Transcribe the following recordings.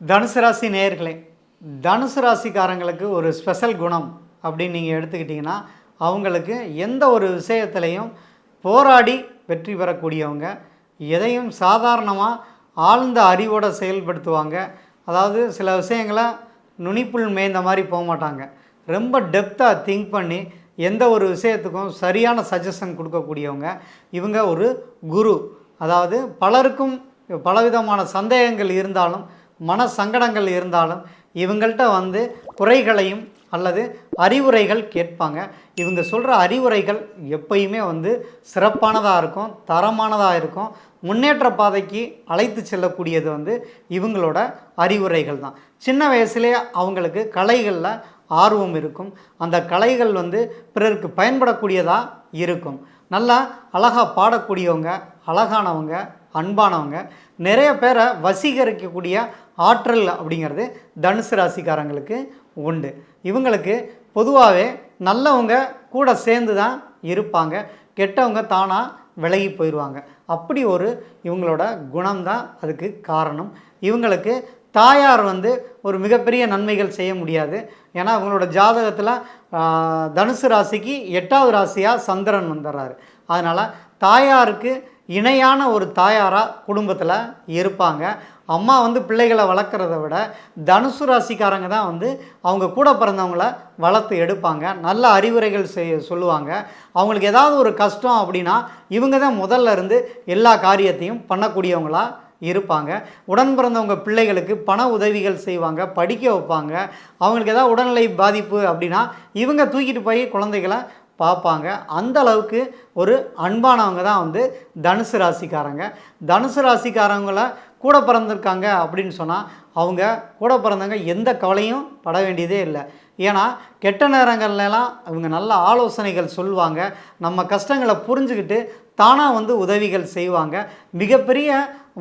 தனுசு ராசி நேயர்களே தனுசு ராசிக்காரங்களுக்கு ஒரு ஸ்பெஷல் குணம் அப்படின்னு நீங்கள் எடுத்துக்கிட்டிங்கன்னா அவங்களுக்கு எந்த ஒரு விஷயத்துலையும் போராடி வெற்றி பெறக்கூடியவங்க எதையும் சாதாரணமாக ஆழ்ந்த அறிவோடு செயல்படுத்துவாங்க. அதாவது சில விஷயங்களை நுனிப்புள் மேய்ந்த மாதிரி போக மாட்டாங்க. ரொம்ப டெப்த்தாக திங்க் பண்ணி எந்த ஒரு விஷயத்துக்கும் சரியான சஜஷன் கொடுக்கக்கூடியவங்க. இவங்க ஒரு குரு. அதாவது பலருக்கும் பலவிதமான சந்தேகங்கள் இருந்தாலும் மன சங்கடங்கள் இருந்தாலும் இவங்கள்ட்ட வந்து குறைகளையும் அல்லது அறிவுரைகள் கேட்பாங்க. இவங்க சொல்கிற அறிவுரைகள் எப்பயுமே வந்து சிறப்பானதாக இருக்கும் தரமானதாக இருக்கும். முன்னேற்ற பாதைக்கு அழைத்து செல்லக்கூடியது வந்து இவங்களோட அறிவுரைகள் தான். சின்ன வயசுலேயே அவங்களுக்கு கலைகளில் ஆர்வம் இருக்கும். அந்த கலைகள் வந்து பிறருக்கு பயன்படக்கூடியதாக இருக்கும். நல்லா அழகாக பாடக்கூடியவங்க அழகானவங்க அன்பானவங்க நிறைய பேரை வசீகரிக்கக்கூடிய ஆற்றல் அப்படிங்கிறது தனுசு ராசிக்காரங்களுக்கு உண்டு. இவங்களுக்கு பொதுவாகவே நல்லவங்க கூட சேர்ந்து தான் இருப்பாங்க. கெட்டவங்க தானாக விலகி போயிடுவாங்க அப்படி ஒரு இவங்களோட குணம்தான் அதுக்கு காரணம். இவங்களுக்கு தாயார் வந்து ஒரு மிகப்பெரிய நன்மைகள் செய்ய முடியாது. ஏன்னா அவங்களோட ஜாதகத்தில் தனுசு ராசிக்கு எட்டாவது ராசியாக சந்திரன் வந்துடுறாரு அதனால் தாயாருக்கு இணையான ஒரு தாயாராக குடும்பத்தில் இருப்பாங்க. அம்மா வந்து பிள்ளைகளை வளர்க்குறத விட தனுசு ராசிக்காரங்க தான் வந்து அவங்க கூட பிறந்தவங்கள வளர்த்து எடுப்பாங்க. நல்ல அறிவுரைகள் செய்ய சொல்லுவாங்க. அவங்களுக்கு ஏதாவது ஒரு கஷ்டம் அப்படின்னா இவங்க தான் முதல்ல இருந்து எல்லா காரியத்தையும் பண்ணக்கூடியவங்களா இருப்பாங்க. உடன் பிறந்தவங்க பிள்ளைகளுக்கு பண உதவிகள் செய்வாங்க படிக்க வைப்பாங்க. அவங்களுக்கு ஏதாவது உடல்நிலை பாதிப்பு அப்படின்னா இவங்க தூக்கிட்டு போய் குழந்தைகளை பார்ப்பாங்க. அந்த அளவுக்கு ஒரு அன்பானவங்க தான் வந்து தனுசு ராசிக்காரங்க. தனுசு ராசிக்காரங்கள கூட பிறந்திருக்காங்க அப்படின்னு சொன்னால் அவங்க கூட பிறந்தவங்க எந்த கவலையும் பட வேண்டியதே இல்லை. ஏன்னா கெட்ட நேரங்கள்லாம் இவங்க நல்ல ஆலோசனைகள் சொல்லுவாங்க. நம்ம கஷ்டங்களை புரிஞ்சுக்கிட்டு தானாக வந்து உதவிகள் செய்வாங்க. மிகப்பெரிய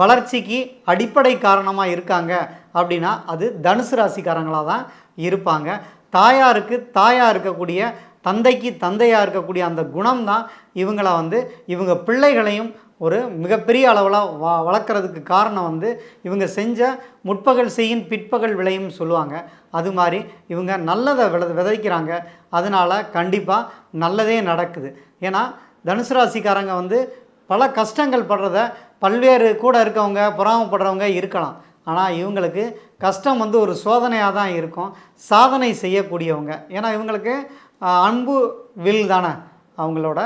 வளர்ச்சிக்கு அடிப்படை காரணமாக இருக்காங்க அப்படின்னா அது தனுசு ராசிக்காரங்களாக தான் இருப்பாங்க. தாயாருக்கு தாயாக இருக்கக்கூடிய தந்தைக்கு தந்தையாக இருக்கக்கூடிய அந்த குணம் தான் இவங்கள வந்து இவங்க பிள்ளைகளையும் ஒரு மிகப்பெரிய அளவில் வ வளர்க்குறதுக்கு காரணம் வந்து இவங்க செஞ்ச முற்பகல் செய்யின் பிற்பகல் விளையும் சொல்லுவாங்க. அது மாதிரி இவங்க நல்லதை வித விதைக்கிறாங்க. அதனால் கண்டிப்பாக நல்லதே நடக்குது. ஏன்னா தனுசு ராசிக்காரங்க வந்து பல கஷ்டங்கள் படுறத பல்வேறு கூட இருக்கவங்க பொறாமப்படுறவங்க இருக்கலாம். ஆனால் இவங்களுக்கு கஷ்டம் வந்து ஒரு சோதனையாக தான் இருக்கும். சாதனை செய்யக்கூடியவங்க. ஏன்னா இவங்களுக்கு அன்பு வில் தானே அவங்களோட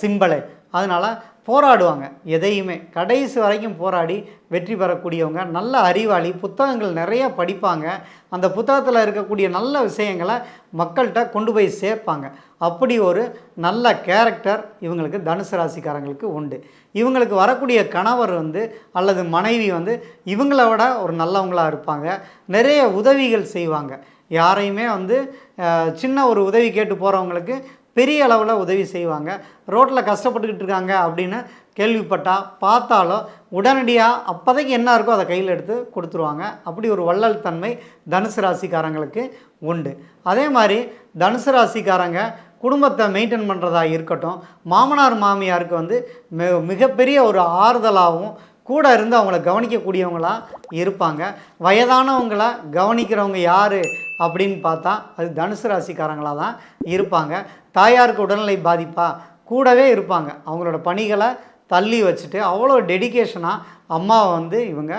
சிம்பலே அதனால் போராடுவாங்க. எதையுமே. கடைசி வரைக்கும் போராடி வெற்றி பெறக்கூடியவங்க நல்ல அறிவாளி புத்தகங்கள் நிறைய படிப்பாங்க. அந்த புத்தகத்தில் இருக்கக்கூடிய நல்ல விஷயங்களை மக்கள்கிட்ட கொண்டு போய் சேர்ப்பாங்க. அப்படி ஒரு நல்ல கேரக்டர் இவங்களுக்கு தனுசு ராசிக்காரங்களுக்கு உண்டு. இவங்களுக்கு வரக்கூடிய கணவர் வந்து அல்லது மனைவி வந்து இவங்கள விட ஒரு நல்லவங்களாக இருப்பாங்க. நிறைய உதவிகள் செய்வாங்க. யாரையுமே வந்து சின்ன ஒரு உதவி கேட்டு போகிறவங்களுக்கு பெரிய அளவில் உதவி செய்வாங்க. ரோட்டில் கஷ்டப்பட்டுக்கிட்டு இருக்காங்க அப்படின்னு கேள்விப்பட்டால் பார்த்தாலும் உடனடியாக அப்போதைக்கு என்ன இருக்கோ அதை கையில் எடுத்து கொடுத்துருவாங்க. அப்படி ஒரு வள்ளல் தன்மை தனுசு ராசிக்காரங்களுக்கு உண்டு. அதே மாதிரி தனுசு ராசிக்காரங்க குடும்பத்தை மெயின்டைன் பண்ணுறதா இருக்கட்டும் மாமனார் மாமியாருக்கு வந்து மிக மிகப்பெரிய ஒரு ஆறுதலாகவும் கூட இருந்து அவங்கள கவனிக்கக்கூடியவங்களாக இருப்பாங்க. வயதானவங்கள கவனிக்கிறவங்க யார் அப்படின்னு பார்த்தா அது தனுசு ராசிக்காரங்களாக தான் இருப்பாங்க. தாயாருக்கு உடல்நிலை பாதிப்பா? கூடவே இருப்பாங்க. அவங்களோட பணிகளை தள்ளி வச்சுட்டு அவ்வளோ டெடிகேஷனாக அம்மாவை வந்து இவங்க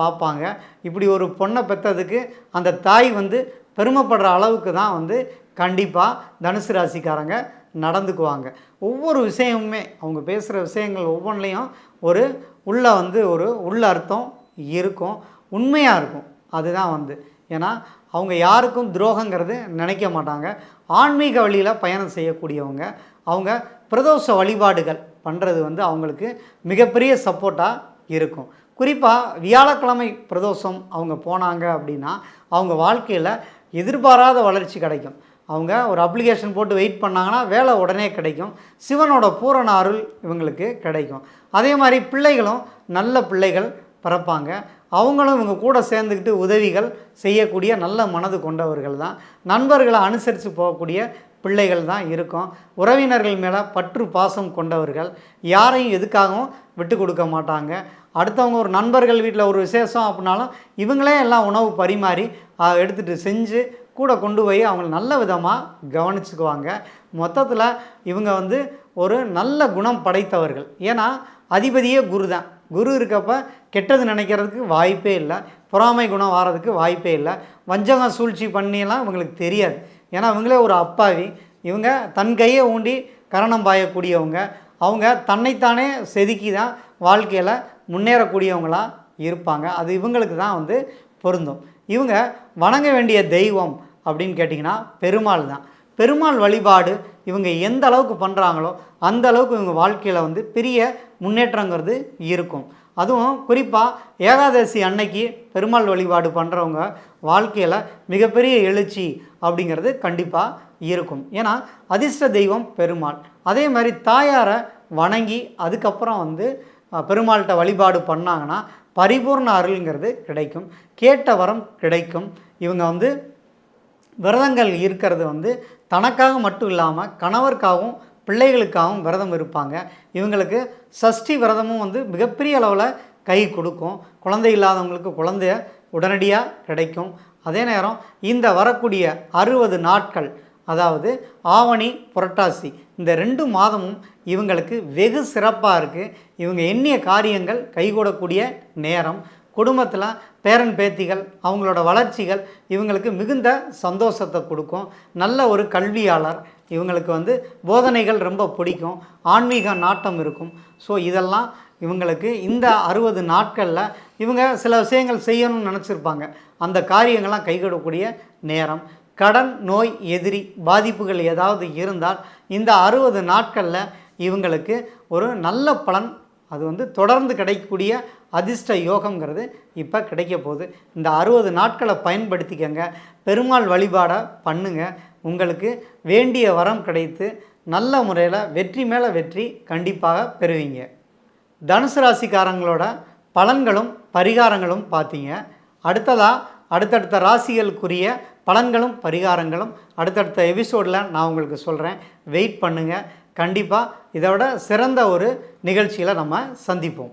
பார்ப்பாங்க இப்படி ஒரு பொண்ணை பெற்றதுக்கு அந்த தாய் வந்து பெருமைப்படுற அளவுக்கு தான் வந்து கண்டிப்பாக தனுசு ராசிக்காரங்க நடந்துக்குவாங்க. ஒவ்வொரு விஷயமுமே அவங்க பேசுகிற விஷயங்கள் ஒவ்வொன்றிலையும் ஒரு உள்ளே வந்து ஒரு உள்ள அர்த்தம் இருக்கும். உண்மையாக இருக்கும். அதுதான் வந்து ஏன்னா அவங்க யாருக்கும் துரோகங்கிறது நினைக்க மாட்டாங்க. ஆன்மீக வழியில் பயணம் செய்யக்கூடியவங்க. அவங்க பிரதோஷ வழிபாடுகள் பண்ணுறது வந்து அவங்களுக்கு மிகப்பெரிய சப்போர்ட்டாக இருக்கும். குறிப்பாக வியாழக்கிழமை பிரதோஷம் அவங்க போனாங்க அப்படின்னா அவங்க வாழ்க்கையில் எதிர்பாராத வளர்ச்சி கிடைக்கும். அவங்க ஒரு அப்ளிகேஷன் போட்டு வெயிட் பண்ணாங்கன்னா வேலை உடனே கிடைக்கும். சிவனோட பூரண அருள் இவங்களுக்கு கிடைக்கும். அதே மாதிரி பிள்ளைகளும் நல்ல பிள்ளைகள் பிறப்பாங்க. அவங்களும் இவங்க கூட சேர்ந்துக்கிட்டு உதவிகள் செய்யக்கூடிய நல்ல மனது கொண்டவர்கள் தான். நண்பர்களை அனுசரித்து போகக்கூடிய பிள்ளைகள் தான் இருக்கும். உறவினர்கள் மேலே பற்று பாசம் கொண்டவர்கள். யாரையும் எதுக்காகவும் விட்டு கொடுக்க மாட்டாங்க. அடுத்தவங்க ஒரு நண்பர்கள் வீட்டில் ஒரு விசேஷம் அப்படின்னாலும் இவங்களே எல்லாம் உணவு பரிமாறி எடுத்துகிட்டு செஞ்சு கூட கொண்டு போய் அவங்கள நல்ல விதமாக கவனிச்சுக்குவாங்க. மொத்தத்தில் இவங்க வந்து ஒரு நல்ல குணம் படைத்தவர்கள். ஏன்னா அதிபதியே குரு தான். குரு இருக்கப்ப கெட்டது நினைக்கிறதுக்கு வாய்ப்பே இல்லை. பொறாமை குணம் வாரதுக்கு வாய்ப்பே இல்லை. வஞ்சகம் சூழ்ச்சி பண்ணியெல்லாம் இவங்களுக்கு தெரியாது. ஏன்னா இவங்களே ஒரு அப்பாவி. இவங்க தன் கையை ஊண்டி கரணம் பாயக்கூடியவங்க. அவங்க தன்னைத்தானே செதுக்கி தான் வாழ்க்கையில் முன்னேறக்கூடியவங்களாக இருப்பாங்க. அது இவங்களுக்கு தான் வந்து பொருந்தும். இவங்க வணங்க வேண்டிய தெய்வம் அப்படின்னு கேட்டிங்கன்னா பெருமாள் தான். பெருமாள் வழிபாடு இவங்க எந்த அளவுக்கு பண்ணுறாங்களோ அந்த அளவுக்கு இவங்க வாழ்க்கையில் வந்து பெரிய முன்னேற்றங்கிறது இருக்கும். அதுவும் குறிப்பாக ஏகாதசி அன்னைக்கு பெருமாள் வழிபாடு பண்ணுறவங்க வாழ்க்கையில் மிகப்பெரிய எழுச்சி அப்படிங்கிறது கண்டிப்பாக இருக்கும். ஏன்னா அதிர்ஷ்ட தெய்வம் பெருமாள். அதே மாதிரி தாயாரை வணங்கி அதுக்கப்புறம் வந்து பெருமாள்கிட்ட வழிபாடு பண்ணாங்கன்னா பரிபூர்ண அருள்ங்கிறது கிடைக்கும். கேட்ட வரம் கிடைக்கும். இவங்க வந்து விரதங்கள் இருக்கிறது வந்து தனக்காக மட்டும் இல்லாமல் கணவருக்காகவும் பிள்ளைகளுக்காகவும் விரதம் இருப்பாங்க. இவங்களுக்கு சஷ்டி விரதமும் வந்து மிகப்பெரிய அளவில் கை கொடுக்கும். குழந்தை இல்லாதவங்களுக்கு குழந்தைய உடனடியாக கிடைக்கும். அதே நேரம் இந்த வரக்கூடிய அறுபது நாட்கள் அதாவது ஆவணி புரட்டாசி இந்த ரெண்டு மாதமும் இவங்களுக்கு வெகு சிறப்பாக இருக்குது இவங்க எண்ணிய காரியங்கள் கைகூடக்கூடிய நேரம். குடும்பத்தில் பேரன் பேத்திகள் அவங்களோட வளர்ச்சிகள் இவங்களுக்கு மிகுந்த சந்தோஷத்தை கொடுக்கும். நல்ல ஒரு கல்வியாளர். இவங்களுக்கு வந்து போதனைகள் ரொம்ப பிடிக்கும். ஆன்மீக நாட்டம் இருக்கும். ஸோ இதெல்லாம் இவங்களுக்கு இந்த அறுபது நாட்களில் இவங்க சில விஷயங்கள் செய்யணும்னு நினச்சிருப்பாங்க. அந்த காரியங்கள்லாம் கைகூடக்கூடிய நேரம். கடன் நோய் எதிரி பாதிப்புகள் ஏதாவது இருந்தால் இந்த அறுபது நாட்களில் இவங்களுக்கு ஒரு நல்ல பலன் அது வந்து தொடர்ந்து கிடைக்கக்கூடிய அதிர்ஷ்ட யோகங்கிறது இப்போ கிடைக்க போகுது. இந்த அறுபது நாட்களை பயன்படுத்திக்கங்க. பெருமாள் வழிபாடை பண்ணுங்க. உங்களுக்கு வேண்டிய வரம் கிடைத்து நல்ல முறையில் வெற்றி மேலே வெற்றி கண்டிப்பாக பெறுவீங்க. தனுசு ராசிக்காரங்களோட பலன்களும் பரிகாரங்களும் பார்த்தீங்க அடுத்ததாக அடுத்தடுத்த ராசிகளுக்குரிய பலன்களும் பரிகாரங்களும் அடுத்தடுத்த எபிசோடில் நான் உங்களுக்கு சொல்கிறேன் வெயிட் பண்ணுங்கள் கண்டிப்பாக இதோட சிறந்த ஒரு நிகழ்ச்சியில் நம்ம சந்திப்போம்.